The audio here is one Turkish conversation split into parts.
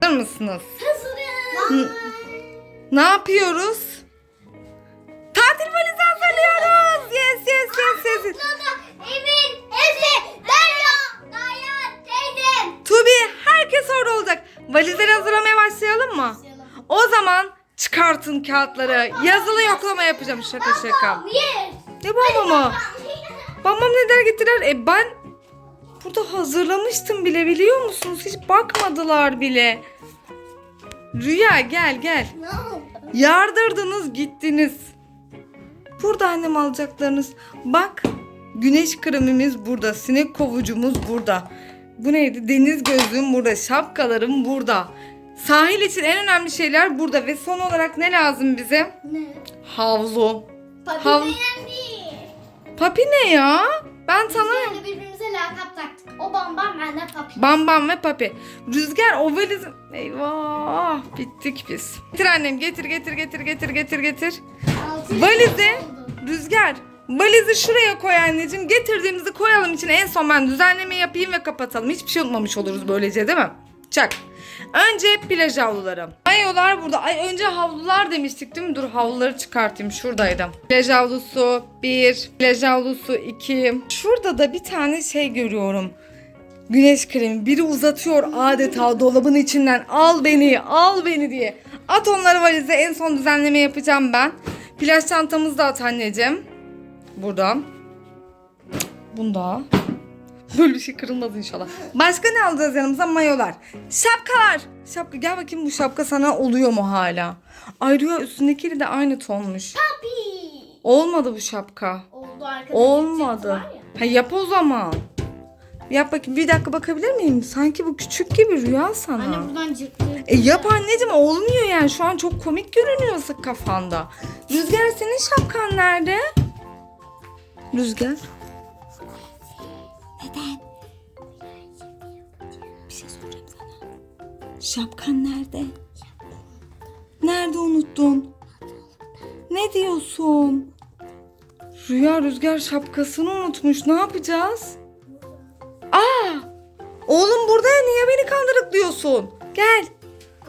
Hazır mısınız? Hazırım. Ne yapıyoruz? Tatil valizi hazırlıyoruz. Yes yes yes yes. Emin, Efe, Derya, Daya, teyzem. Tubi herkes orada olacak. Valizleri hazırlamaya başlayalım mı? O zaman çıkartın kağıtları. Yazılı yoklama yapacağım şaka şaka. Ne bomba mı? Babam neler getirir? E ben burada hazırlamıştım bile biliyor musunuz? Hiç bakmadılar bile. Rüya gel gel. Ne oldu? Yardırdınız gittiniz. Burada annem alacaklarınız. Bak güneş kremimiz burada. Sinek kovucumuz burada. Bu neydi? Deniz gözlüğüm burada. Şapkalarım burada. Sahil için en önemli şeyler burada. Ve son olarak ne lazım bize? Ne? Havlu. Papi Hav-. Papi ne ya? Ben tanımıyorum. Lakap taktık. O bambam ben de papi. Bam Bam ve Papi. Rüzgar o valiz... Eyvah bittik biz. Getir annem getir getir getir getir getir getir. Altı Valizi. Rüzgar valizi şuraya koy anneciğim. Getirdiğimizi koyalım için en son ben düzenleme yapayım ve kapatalım. Hiçbir şey unutmamış oluruz böylece değil mi? Çak. Önce plaj havluları. Mayolar burada. Ay önce havlular demiştik değil mi? Dur havluları çıkartayım. Şuradaydı. Plaj havlusu 1. Plaj havlusu 2. Şurada da bir tane şey görüyorum. Güneş kremi. Biri uzatıyor adeta dolabın içinden. Al beni, al beni diye. At onları valize. En son düzenleme yapacağım ben. Plaj çantamızı da at anneciğim. Burada. Bunda. Böyle bir şey kırılmaz inşallah. Başka ne alacağız yanımıza? Mayolar. Şapkalar. Şapka. Gel bakayım bu şapka sana oluyor mu hala? Ay Rüya üstündekiyle de aynı tonmuş. Papi. Olmadı bu şapka. Oldu arkadaşlar. Olmadı. Ha yap o zaman. Yap bakayım. Bir dakika bakabilir miyim? Sanki bu küçük gibi Rüya sana. Anne buradan cırtlı. E yap anneciğim olmuyor yani. Şu an çok komik görünüyorsa kafanda. Rüzgar senin şapkan nerede? Rüzgar. Neden? Bir şey soracağım sana. Şapkan nerede? Nerede unuttun? Ne diyorsun? Rüya Rüzgar şapkasını unutmuş. Ne yapacağız? Aa! Oğlum burada ya niye beni kandırıklıyorsun? Gel.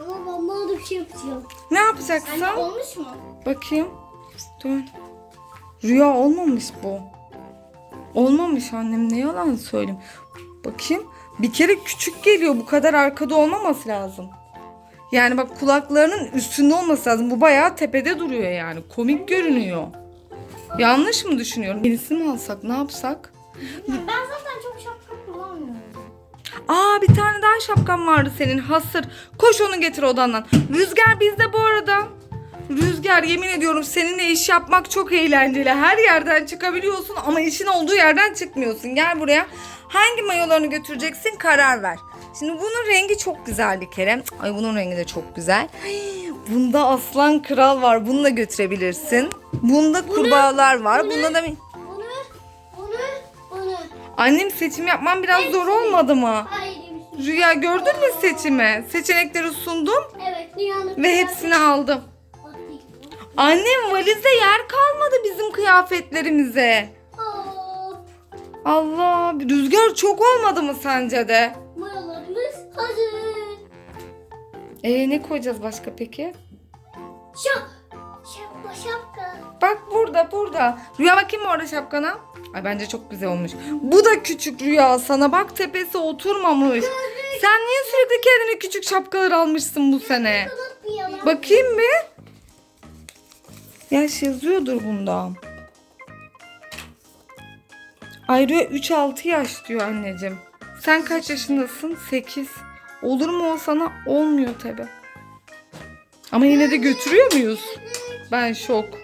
Ama ben bana bir şey yapacağım. Ne yapacaksın? Anne olmuş mu? Bakayım. Dön. Rüya olmamış bu. Olmamış annem ne yalan söyleyeyim. Bakayım. Bir kere küçük geliyor. Bu kadar arkada olmaması lazım. Yani bak kulaklarının üstünde olması lazım. Bu bayağı tepede duruyor yani. Komik görünüyor. Yanlış mı düşünüyorum? Yenisini mi alsak? Ne yapsak? Ben zaten çok şapka kullanmıyorum. Aa bir tane daha şapkan vardı senin. Hasır. Koş onu getir odandan. Rüzgar bizde bu arada. Rüzgar yemin ediyorum seninle iş yapmak çok eğlenceli. Her yerden çıkabiliyorsun ama işin olduğu yerden çıkmıyorsun. Gel buraya. Hangi mayolarını götüreceksin karar ver. Şimdi bunun rengi çok güzel bir kere. Ay bunun rengi de çok güzel. Ay, Bunda aslan kral var. Bunu da götürebilirsin. Bunda kurbağalar var. Bunda da. Bunu, bunu, bunu. Annem seçim yapmam biraz zor olmadı mı? Hayır. Rüya gördün mü seçimi? Seçenekleri sundum Evet ve hepsini aldım. Annem valizde yer kalmadı bizim kıyafetlerimize. Hop. Allah rüzgar çok olmadı mı sence de? Mayalarımız hazır. Ee ne koyacağız başka peki? Şap. Şapka şapka. Bak burada burada. Rüya bakayım mı orada şapkana? Ay bence çok güzel olmuş. Bu da küçük Rüya sana bak tepesi oturmamış. Sen niye sürekli kendine küçük şapkalar almışsın bu sene? Bakayım bir. Yaş yazıyordur bunda. Ayrıca 3-6 yaş diyor anneciğim. Sen kaç yaşındasın? 8. Olur mu o sana? Olmuyor tabi. Ama yine de götürüyor muyuz? Ben şok.